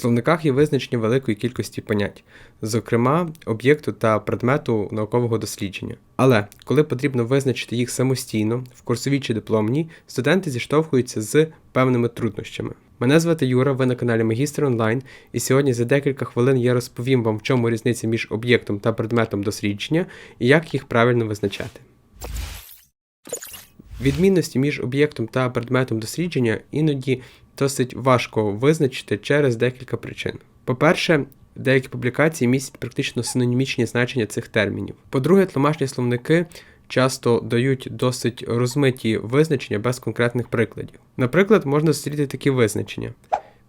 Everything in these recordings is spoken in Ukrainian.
словниках є визначення великої кількості понять, зокрема об'єкту та предмету наукового дослідження. Але коли потрібно визначити їх самостійно, в курсовій чи дипломній, студенти зіштовхуються з певними труднощами. Мене звати Юра, ви на каналі Магістр Онлайн, і сьогодні за декілька хвилин я розповім вам, в чому різниця між об'єктом та предметом дослідження і як їх правильно визначати. Відмінності між об'єктом та предметом дослідження іноді досить важко визначити через декілька причин. По-перше, деякі публікації містять практично синонімічні значення цих термінів. По-друге, тлумачні словники часто дають досить розмиті визначення без конкретних прикладів. Наприклад, можна зустріти такі визначення.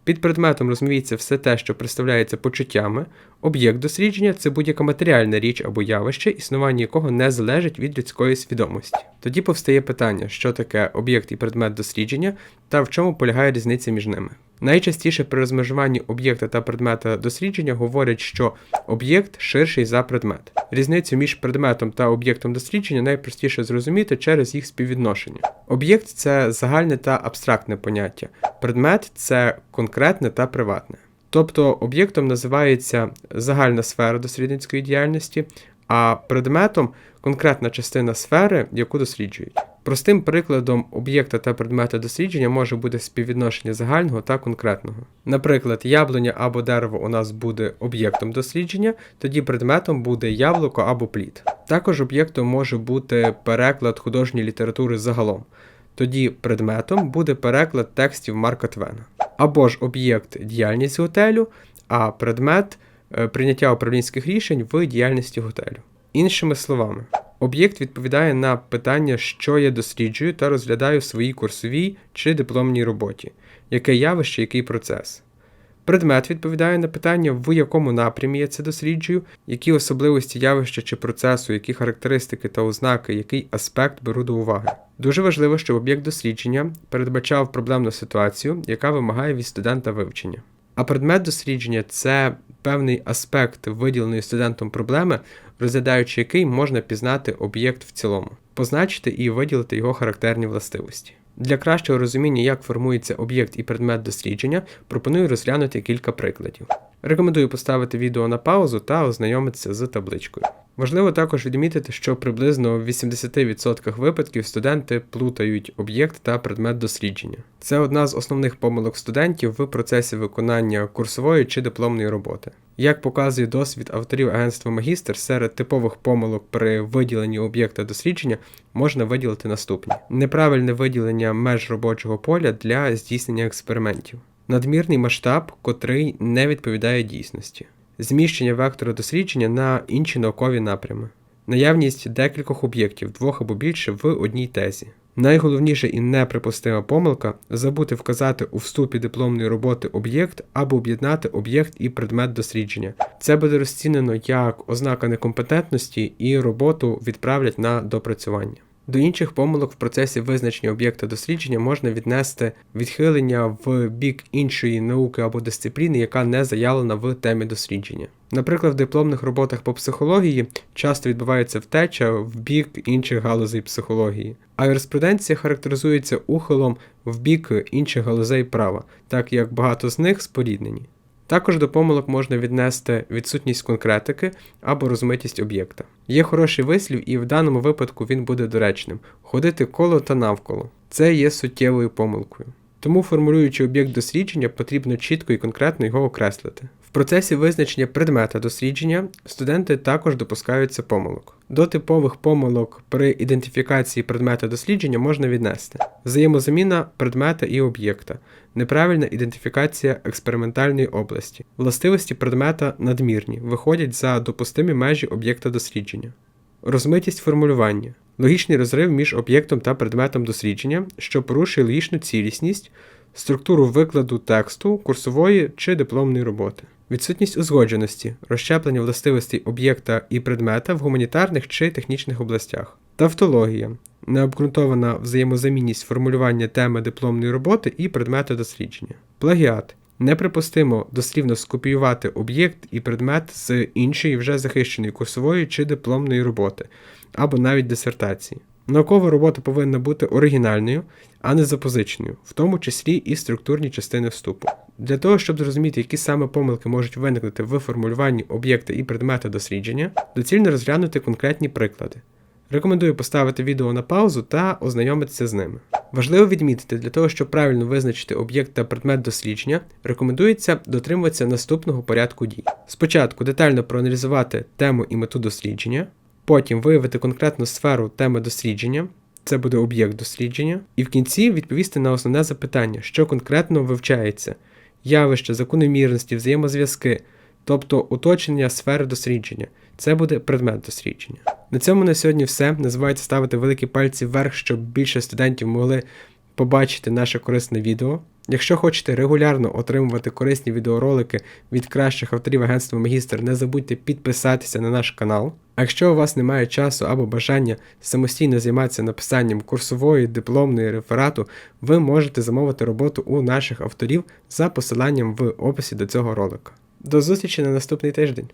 Під предметом розуміється все те, що представляється почуттями. Об'єкт дослідження це будь-яка матеріальна річ або явище, існування якого не залежить від людської свідомості. Тоді повстає питання, що таке об'єкт і предмет дослідження та в чому полягає різниця між ними. Найчастіше при розмежуванні об'єкта та предмета дослідження говорять, що об'єкт ширший за предмет. Різницю між предметом та об'єктом дослідження найпростіше зрозуміти через їх співвідношення. Об'єкт це загальне та абстрактне поняття, предмет це конкретне та приватне. Тобто об'єктом називається загальна сфера дослідницької діяльності, а предметом конкретна частина сфери, яку досліджують. Простим прикладом об'єкта та предмета дослідження може бути співвідношення загального та конкретного. Наприклад, яблуня або дерево у нас буде об'єктом дослідження, тоді предметом буде яблуко або плід. Також об'єктом може бути переклад художньої літератури загалом. Тоді предметом буде переклад текстів Марка Твена. Або ж об'єкт діяльність готелю, а предмет е, прийняття управлінських рішень в діяльності готелю. Іншими словами, об'єкт відповідає на питання, що я досліджую та розглядаю в своїй курсовій чи дипломній роботі, яке явище, який процес. Предмет відповідає на питання, в якому напрямі я це досліджую, які особливості явища чи процесу, які характеристики та ознаки, який аспект беру до уваги. Дуже важливо, щоб об'єкт дослідження передбачав проблемну ситуацію, яка вимагає від студента вивчення. А предмет дослідження це певний аспект виділеної студентом проблеми, розглядаючи який можна пізнати об'єкт в цілому, позначити і виділити його характерні властивості. Для кращого розуміння, як формується об'єкт і предмет дослідження, пропоную розглянути кілька прикладів. Рекомендую поставити відео на паузу та ознайомитися з табличкою. Важливо також відмітити, що приблизно в 80% випадків студенти плутають об'єкт та предмет дослідження. Це одна з основних помилок студентів в процесі виконання курсової чи дипломної роботи. Як показує досвід авторів агентства Магістр, серед типових помилок при виділенні об'єкта дослідження можна виділити наступні: неправильне виділення меж робочого поля для здійснення експериментів, надмірний масштаб, котрий не відповідає дійсності зміщення вектора дослідження на інші наукові напрями, наявність декількох об'єктів, двох або більше в одній тезі. Найголовніша і неприпустима помилка забути вказати у вступі дипломної роботи об'єкт або об'єднати об'єкт і предмет дослідження. Це буде розцінено як ознака некомпетентності і роботу відправлять на допрацювання. До інших помилок в процесі визначення об'єкта дослідження можна віднести відхилення в бік іншої науки або дисципліни, яка не заявлена в темі дослідження. Наприклад, в дипломних роботах по психології часто відбувається втеча в бік інших галузей психології, а юриспруденція характеризується ухилом в бік інших галузей права, так як багато з них споріднені. Також до помилок можна віднести відсутність конкретики або розмитість об'єкта. Є хороший вислів, і в даному випадку він буде доречним ходити коло та навколо. Це є суттєвою помилкою. Тому, формулюючи об'єкт дослідження, потрібно чітко і конкретно його окреслити. Процесі визначення предмета дослідження студенти також допускаються помилок. До типових помилок при ідентифікації предмета дослідження можна віднести взаємозаміна предмета і об'єкта, неправильна ідентифікація експериментальної області, властивості предмета надмірні, виходять за допустимі межі об'єкта дослідження, розмитість формулювання, логічний розрив між об'єктом та предметом дослідження, що порушує логічну цілісність, структуру викладу тексту, курсової чи дипломної роботи. Відсутність узгодженості, розщеплення властивостей об'єкта і предмета в гуманітарних чи технічних областях, тавтологія, необґрунтована взаємозамінність формулювання теми дипломної роботи і предмету дослідження, плагіат. Неприпустимо дослівно скопіювати об'єкт і предмет з іншої вже захищеної курсової чи дипломної роботи, або навіть дисертації. Наукова робота повинна бути оригінальною, а не запозиченою, в тому числі і структурні частини вступу. Для того, щоб зрозуміти, які саме помилки можуть виникнути в формулюванні об'єкта і предмета дослідження, доцільно розглянути конкретні приклади. Рекомендую поставити відео на паузу та ознайомитися з ними. Важливо відмітити, для того, щоб правильно визначити об'єкт та предмет дослідження, рекомендується дотримуватися наступного порядку дій. Спочатку детально проаналізувати тему і мету дослідження, потім виявити конкретну сферу теми дослідження, це буде об'єкт дослідження, і в кінці відповісти на основне запитання, що конкретно вивчається, явища, закономірності, взаємозв'язки, тобто уточнення сфери дослідження. Це буде предмет дослідження. На цьому на сьогодні все. Не забувайте ставити великі пальці вверх, щоб більше студентів могли побачити наше корисне відео. Якщо хочете регулярно отримувати корисні відеоролики від кращих авторів агентства Магістр, не забудьте підписатися на наш канал. А якщо у вас немає часу або бажання самостійно займатися написанням курсової, дипломної реферату, ви можете замовити роботу у наших авторів за посиланням в описі до цього ролика. До зустрічі на наступний тиждень!